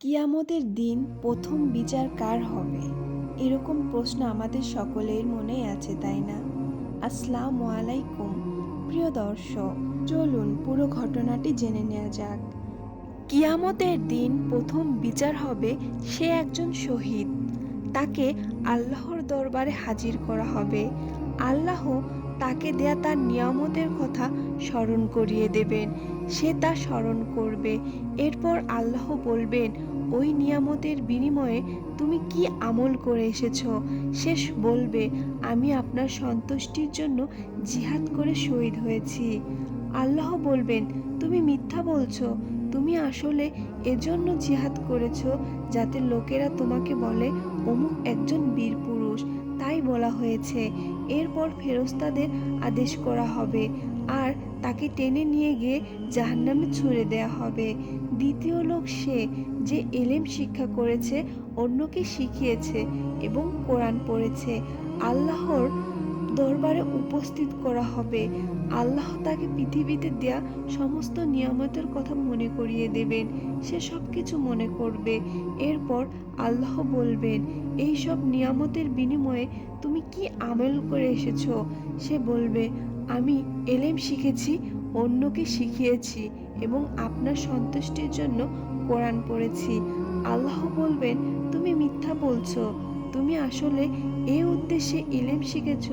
কিয়ামতের দিন প্রথম বিচার কার হবে? এরকম প্রশ্ন আমাদের সকলের মনেই আছে, তাই না? আসসালামু আলাইকুম। প্রিয় দর্শক, চলুন পুরো ঘটনাটি জেনে নেওয়া যাক। কিয়ামতের দিন প্রথম বিচার হবে সে একজন শহীদ। তাকে আল্লাহর দরবারে হাজির করা হবে। আল্লাহ তাকে দেয়া তার নিয়ামতের কথা স্মরণ করিয়ে দেবেন। সে তা স্মরণ করবে। এরপর আল্লাহ বলবেন, ওই নিয়ামতের বিনিময়ে তুমি কি আমল করে এসেছ? শেষ বলবে, আমি আপনার সন্তুষ্টির জন্য জিহাদ করে শহীদ হয়েছি। আল্লাহ বলবেন, তুমি মিথ্যা বলছো। তুমি আসলে এজন্য জিহাদ করেছ যাতে লোকেরা তোমাকে বলে, অমুক একজন বীর পুরুষ তাই বলা হয়েছে, এরপর ফেরস্তাদের আদেশ করা হবে আর তাকে টেনে নিয়ে গিয়ে জাহান্নামে ছুঁড়ে দেয়া হবে। দ্বিতীয় লোক সে যে এলেম শিক্ষা করেছে, অন্যকে শিখিয়েছে এবং কোরআন পড়েছে। আল্লাহর দরবারে উপস্থিত করা হবে। আল্লাহ তাকে পৃথিবীতে দেয়া সমস্ত নিয়ামতের কথা মনে করিয়ে দেবেন। সে সব কিছু মনে করবে। এরপর আল্লাহ বলবেন এই সব নিয়ামতের বিনিময়ে তুমি কি আমেল করে এসেছ? সে বলবে, আমি এলেম শিখেছি, অন্যকে শিখিয়েছি এবং আপনার সন্তুষ্টির জন্য কোরআন পড়েছি। আল্লাহ বলবেন, তুমি মিথ্যা বলছো। তুমি আসলে এ উদ্দেশ্যে ইলেম শিখেছ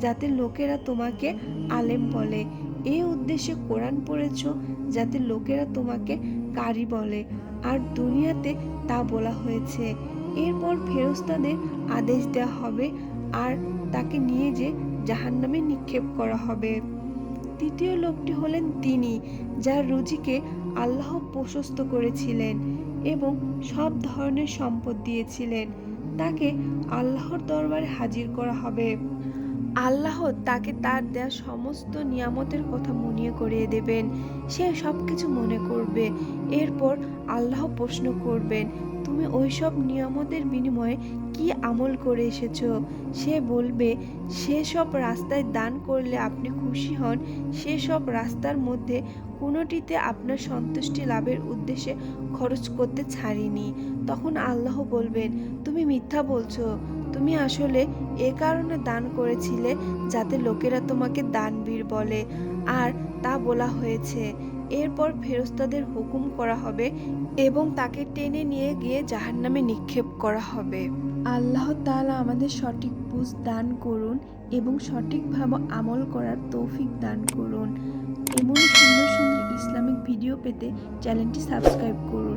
যাতে লোকেরা তোমাকে আলেম বলে। এই উদ্দেশ্যে কোরআন পড়েছ যাতে লোকেরা তোমাকে কারি বলে। আর দুনিয়াতে তা বলা হয়েছে। এরপর ফেরস্তাদের আদেশ দেওয়া হবে আর তাকে নিয়ে যে জাহান্নামে নিক্ষেপ করা হবে। তৃতীয় লোকটি হলেন তিনি, যার রুজিকে আল্লাহ প্রশস্ত করেছিলেন এবং সব ধরনের সম্পদ দিয়েছিলেন। তাকে আল্লাহর দরবারে হাজির করা হবে। আল্লাহ তাকে তার দেয়া সমস্ত নিয়ামতের কথা মনে করিয়ে দেবেন। সে সব কিছু মনে করবে। এরপর আল্লাহ প্রশ্ন করবেন, তুমি ওইসব নিয়ামতের বিনিময়ে কি আমল করে এসেছ? সে বলবে, সেসব রাস্তায় দান করলে আপনি খুশি হন। সেসব রাস্তার মধ্যে কোনোটিতে আপনার সন্তুষ্টি লাভের উদ্দেশ্যে খরচ করতে ছাড়িনি। তখন আল্লাহ বলবেন, তুমি মিথ্যা বলছো। তুমি আসলে এ কারণে দান করেছিলে যাতে লোকেরা তোমাকে দানবীর বলে। আর তা বলা হয়েছে। এরপর ফেরস্তাদের হুকুম করা হবে এবং তাকে টেনে নিয়ে গিয়ে জাহান্নামে নিক্ষেপ করা হবে। আল্লাহ তাআলা আমাদের সঠিক বুঝ দান করুন এবং সঠিকভাবে আমল করার তৌফিক দান করুন। এমন সুন্দর সুন্দর ইসলামিক ভিডিও পেতে চ্যানেলটি সাবস্ক্রাইব করুন।